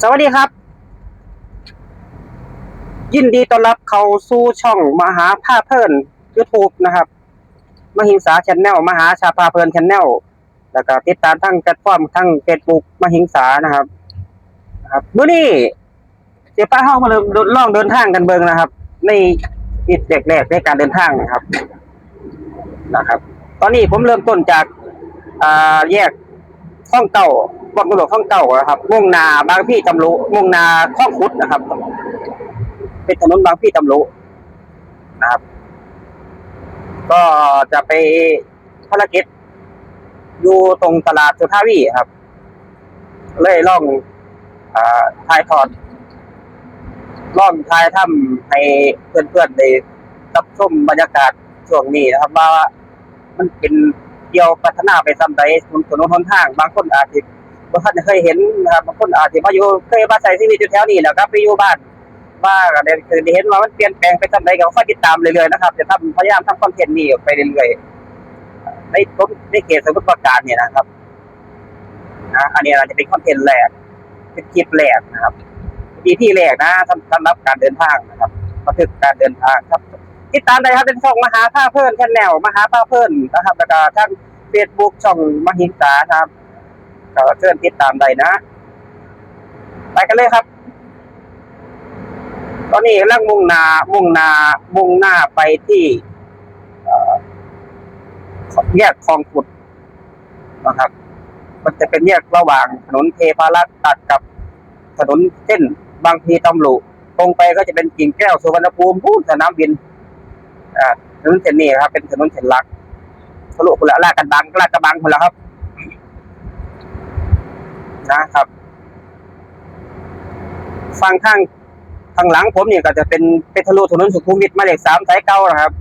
สวัสดีครับ ยินดีต้อนรับเข้าสู่ช่องมหาภาเพลิน YouTube นะครับ มหิงสาชแนลมหาชาพาเพลินชแนลแล้วก็ติดตามทั้งแพลตฟอร์มทั้ง Facebook มหิงสานะครับนะครับมื้อนี้เดี๋ยวป้าเฮามาเริ่มล่องเดินทางกันเบิ่งนะครับ ในอีกแรกๆในการเดินทางนะครับ นะครับ ตอนนี้ผมเริ่มต้นจากอ่าแยกข้องเก่า บางตำรวจข้องเก่านะครับมุ่งนาบางพี่ตำรุมุ่งนาข้องคุดนะครับ เป็นถนนบางพี่ตำรุนะครับ ก็จะไปภารกิจอยู่ตรงตลาดสุทาวีครับ เลยล่องอ่าถ่ายทอดล่องถ่ายถ้ำให้เพื่อนๆได้รับชมบรรยากาศช่วงนี้นะครับว่ามันเป็นเกี่ยวพัฒนาไปซ้ำใดถนนถนนหนทาง บางคนอาจจะ บางท่านเคยเห็นนะครับบางคนอาจจะมาอยู่เคยมาใช้ชีวิตอยู่แถวนี้แหละครับไปอยู่บ้านว่าก็ได้เคยได้เห็นว่ามันเปลี่ยนแปลงไปซ้ำใดก็ค่อยติดตามเรื่อยๆนะครับจะทำพยายามทำคอนเทนต์นี้ไปเรื่อยๆในต้นในเขตสมุทรปราการเนี่ยนะครับนะอันนี้อาจจะเป็นคอนเทนต์แรกเป็นคลิปแรกนะครับอีที่แรกนะสำหรับการเดินทางนะครับบันทึกการเดินทางครับ ติดตามได้ครับเป็นช่องมหาภาเพิ่นแชนแนลมหาภาเพิ่นนะครับแล้วก็ทางเฟซบุ๊กช่องมหิงสาครับ ก็เชิญติดตามได้นะ ไปกันเลยครับ ตอนนี้กำลังมุ่งนามุ่งนามุ่งหน้าไปที่แยกคลองขุดนะครับ มันจะเป็นแยกระหว่างถนนเทพารักษ์ตัดกับถนนเส้นบางพีตำลุตรงไปก็จะเป็นกิ่งแก้วสุวรรณภูมิพูนสนามบินถนนเส้นนี้ครับ เป็นถนนเส้นหลักทะลุคนละลากันบังลาดกระบังคนละครับ นะครับ ฟังข้างข้างหลังผมเนี่ยก็จะเป็นเป็นทะลุถนนสุขุมวิทหมายเลขสามสายเก้านะครับ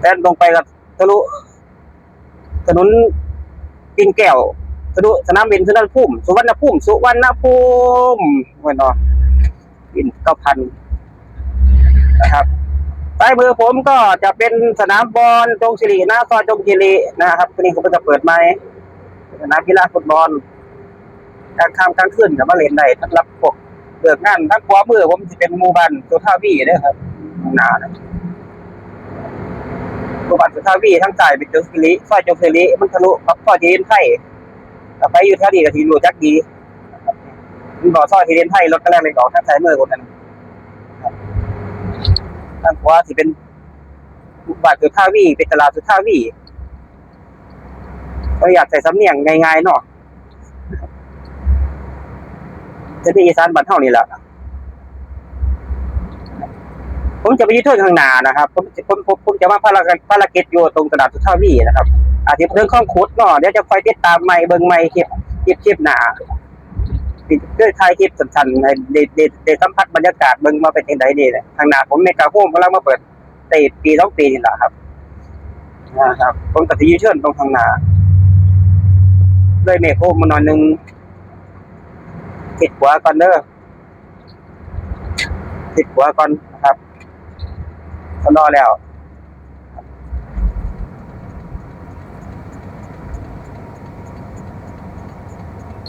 แต่ลงไปกับทะลุถนนปิ่นแก้วทะลุสนามบินสุวรรณภูมิสุวรรณภูมิสุวรรณภูมิเว้ยเนาะบินเก้าพันนะครับซ้ายมือผมก็จะเป็นสนามบอลจงสิริหน้าซอยจงสิรินะครับทีนี้ผมก็จะเปิดไม้ สนามกีฬาฟุตบอลกลางค่ำกลางคืนกับมาเล่นได้สำหรับพวกเลิกงานทั้งขวามือผมจะเป็นหมู่บ้านสุทาวีเด้อครับข้างหนานะหมู่บ้านสุทาวีทั้งซ้ายเป็นจงสิริซอยจงสิริมันทะลุกับซอยทีเยนไทยถ้าไปอยู่แถวนี้ก็ทีรู้จักดีบมันบอกซอยทีเรียนไทยรถกระแลงเลยออกทางซ้ายมือคนนั้นทางขวาสิเป็นบาทสุท่าวีเป็นตลาดสุท่าวี ก็อยากใส่สำเนียงง่ายๆเนาะจะเป็นอีสานบ้านเฮานี่แหละผมจะไปยึดเทิงข้างหน้านะครับ ผมจะผมผมผมจะมาภารกิจภารกิจอยู่ตรงตลาดสุท่าวีนะครับ อาจจะเรื่องข้องขุดเนาะเดี๋ยวจะคอยติดตามใหม่เบิ่งใหม่คลิปคลิปคลิปหนาติดด้วยถ่ายคลิปสั้นๆให้ได้ได้ได้สัมผัสบรรยากาศเบิ่งมาเป็นจังไดนี่แหละทางหน้าผมในกาโฮมกำลังมาเปิดได้ปีสองปีนี่แหละครับนะครับ ผมก็สิอยูเชิญตรงข้างหน้า เลยเมฆโฮมมาหน่อยหนึ่งติดหัวก่อนเด้อติดหัวก่อนนะครับก็รอแล้ว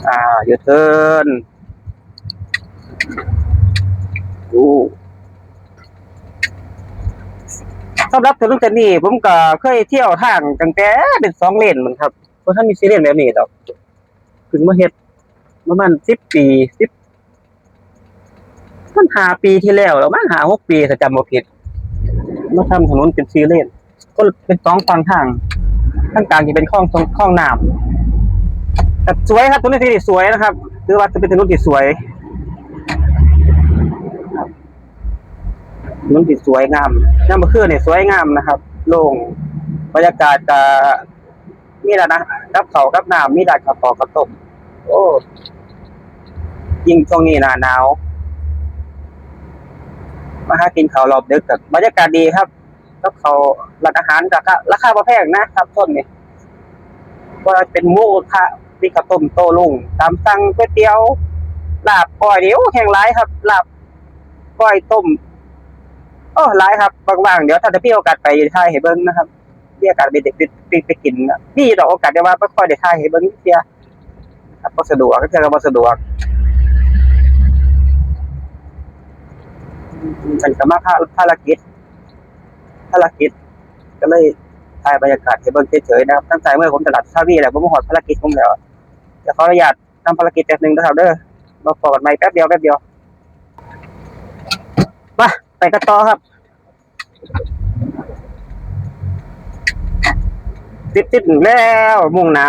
อ่าอยู่เทิร์นดูสำหรับถนนเส้นนี้ผมก็เคยเที่ยวทางตั้งแต่เป็นสองเลนเหมือนครับ เพราะท่านมีซีเลนแบบนี้ดอกถึงมาเฮ็ดประมาณสิบปีสิบมันหาปีที่แล้วแล้วมั้งหาหกปีถ้าจำบ่ผิดมาทำถนนเป็นซีเลนก็เป็นสองฝั่งทางข้างกลางจะเป็นคลองคลองน้ำแต่สวยครับถนนที่สวยนะครับคือว่าจะเป็นถนนที่สวยถนนที่สวยงามน้ำมะเขือเนี่ยสวยงามนะครับ โล่งบรรยากาศก็ มีแล้วนะกับเขากับน้ำมีดัดกับปอกกระตบโอ้ยิ่งช่วงนี้หนาหนาวมาหากินข้าวรอบดึกกับบรรยากาศดีครับกับเขาร้านอาหารราคาราคาบ่แพงนะครับต้นนี่ว่าเป็นหมูกระทะมีข้าวต้มโต้รุ่งตามสั่งก๋วยเตี๋ยวลาบก้อยเดี๋ยวแห้งหลายครับลาบก้อยต้มโอ้หลายครับบางๆเดี๋ยวถ้าจะพี่โอกาสไปถ่ายให้เบิ่งนะครับ เมียอการไปเด็กไปไปกินนี่ดอกโอกาสได้ว่าไม่ค่อยได้ท่ายเห็นบางเทียครับสะดวกก็เที่ยวก็สะดวกมันก็มาภาภารกิจภารกิจ ก็เลยถ่ายบรรยากาศเห็นบิ้งเฉยๆนะครับตั้งใจเมื่อผมตลาดชาวีแหละผมหอดภารกิจผมแล้วเดี๋ยวขออนุญาตทำภารกิจแป๊บหนึ่งนะครับเด้อมาปอดไม้แป๊บเดียวแป๊บเดียวมาไปกันต่อครับ ติดติดๆแล้วมุ่งหน้า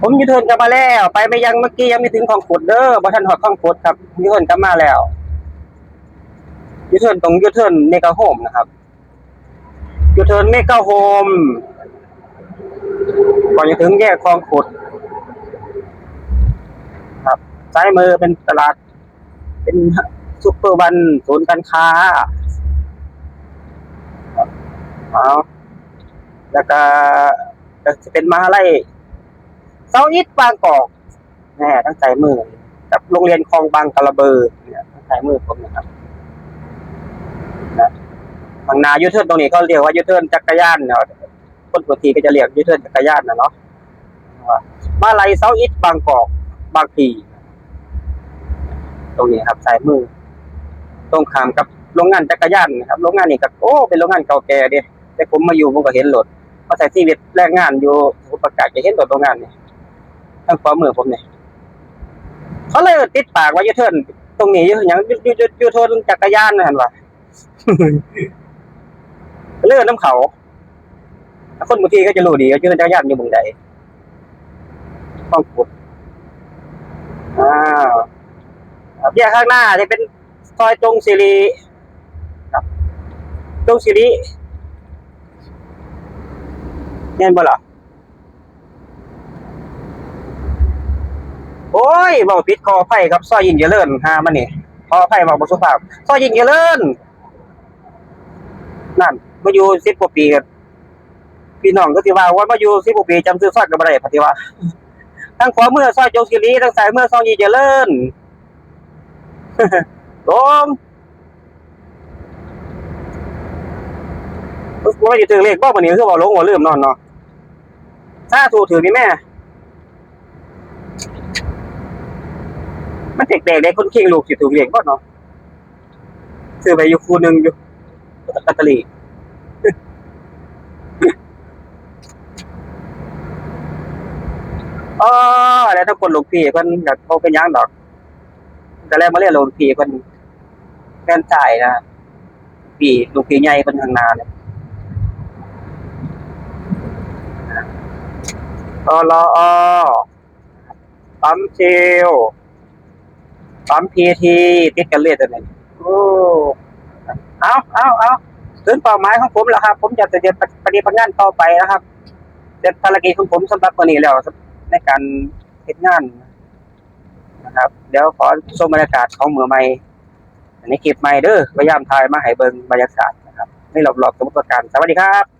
ผมยูเทิร์นกลับมาแล้ว ไปไม่ยังเมื่อกี้ยังไม่ถึงคลองขุดเด้อบ่ทันหอดคลองขุดครับยูเทิร์นกลับมาแล้วยูเทิร์นตรงยูเทิร์นเมกาโฮมนะครับยูเทิร์นเมกาโฮมก่อนจะถึงแยกคลองขุด ครับซ้ายมือเป็นตลาดเป็น ซุปเปอร์วันศูนย์การค้าเอาแล้วก็จะเป็นมหาลัยเซาอิทบางกอกแน่ตั้งใจมือกับโรงเรียนคลองบางกระเบอร์เนี่ยตั้งใจมือผมนะครับนะบางนายูเทิร์นตรงนี้เขาเรียกว่ายูเทิร์นจักรยานเนาะคนปกติก็จะเรียกยูเทิร์นจักรยานนะเนาะว่ามาลายเซาอิทบางกอกบางพีตรงนี้ครับสายมือ ตรงข้ามกับโรงงานจักรยานนะครับโรงงานนี่ก็โอ้เป็นโรงงานเก่าแก่เดิแต่ผมมาอยู่ผมก็เห็นรถมาใส่ชีวิตแรงงานอยู่สมุทรปราการจะเห็นรถโรงงานนี่ทางขวามือผมเนี่ยเขาเลยติดปากว่ายูเทิร์นตรงนี้อยู่อย่างยูยูยูยูเทิร์นจักรยานนะเห็นปะเลื่อนน้ำเขาคนบางทีก็จะรู้ดีว่ายูเทิร์นจักรยานอยู่เมืองใดต้องขุดอ้าวครับแยข้างหน้าจะเป็น ซอยจงศิริครับจงศิริเนี่ยบ่ล่ะโอ้ยเบาปิดคอไผ่ครับซอยยิงเจริญหามันนี่คอไผ่เบาบสุภาพซอยยิงเจริญนั่นมาอยู่สิบกว่าปีกันพี่น้องก็สิว่าว่ามาอยู่สิบกว่าปีจำซื้อซอยกับอะไรปฏิว่าทั้งขวาเมื่อซอยจงศิริทั้งซ้ายมือซอยยิงเจริญ ลงว่าจะถึงเลขบ้าวันนี้คือว่าลงว่าลืมนอนเนาะถ้าถูกถือนี่แม่ มันเด็กๆเด็กคนเคียงลูกสิถูกเลี้ยงก่อนเนาะซื้อไปอยู่คูหนึงอยู่กัตตลีอ๋อแล้วถ้าคนลูกพี่เพิ่นอยากเขาเป็นยังดอก แต่แรกมาเรียนลูกพี่เพิ่น แฟนจ่ายนะพี่ลูกพี่ใหญ่เพิ่นข้างนาเนี่ยอรอปั๊มเชลปั๊มพีทีติดกันเลยตัวนี้โอ้เอาเอาเอาถึงเป้าหมายของผมแล้วครับ ผมจะจะปฏิบัติงานต่อไปนะครับเสร็จภารกิจของผมสำหรับวันนี้แล้วในการเฮ็ดงานนะครับ เดี๋ยวขอชมบรรยากาศของเมืองใหม่ ในคลิปใหม่เด้อพยายามถ่ายมาให้เบิ่งบรรยากาศนะครับในรอบๆสมุทรปราการสวัสดีครับ